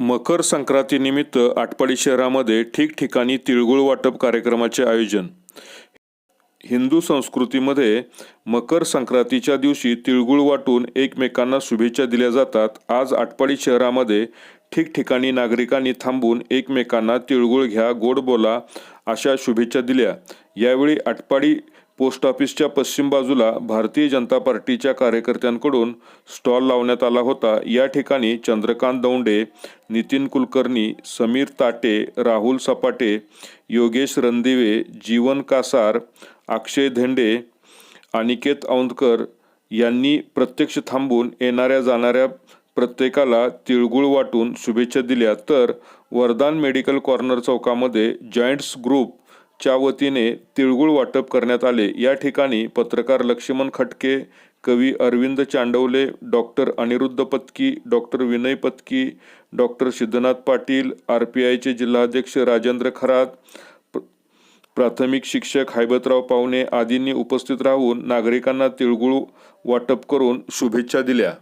मकर संक्रांतीनिमित्त आटपाडी शहरामध्ये ठिकठिकाणी तिळगुळ वाटप कार्यक्रमाचे आयोजन. हिंदू संस्कृतीमध्ये मकर संक्रांतीच्या दिवशी तिळगुळ वाटून एकमेकांना शुभेच्छा दिल्या जातात. आज आटपाडी शहरामध्ये ठिकठिकाणी नागरिकांनी थांबून एकमेकांना तिळगुळ घ्या गोड बोला अशा शुभेच्छा दिल्या. यावेळी आटपाडी पोस्ट ऑफिसच्या पश्चिम बाजूला भारतीय जनता पार्टीच्या कार्यकर्त्यांकडून स्टॉल लावण्यात आला होता. या ठिकाणी चंद्रकांत दौंडे नितीन कुलकर्णी समीर ताटे राहुल सपाटे योगेश रणदिवे जीवन कासार अक्षय धेंडे अनिकेत औंधकर यांनी प्रत्यक्ष थांबून येणाऱ्या जाणाऱ्या प्रत्येकाला तिळगुळ वाटून शुभेच्छा दिल्या. तर वरदान मेडिकल कॉर्नर चौकामध्ये जॉईंट्स ग्रुप च्या वतीने तिळगुळ वाटप करण्यात आले. या ठिकाणी पत्रकार लक्ष्मण खटके कवी Arvind Chandavale doctor Aniruddha Patki doctor Vinay Patki doctor Siddhanath Patil R P आयचे जिल्हाध्यक्ष राजेंद्र खरात प्र- प्राथमिक शिक्षक हैबतराव पावणे आदींनी उपस्थित राहून नागरिकांना तिळगुळ वाटप करून शुभेच्छा दिल्या.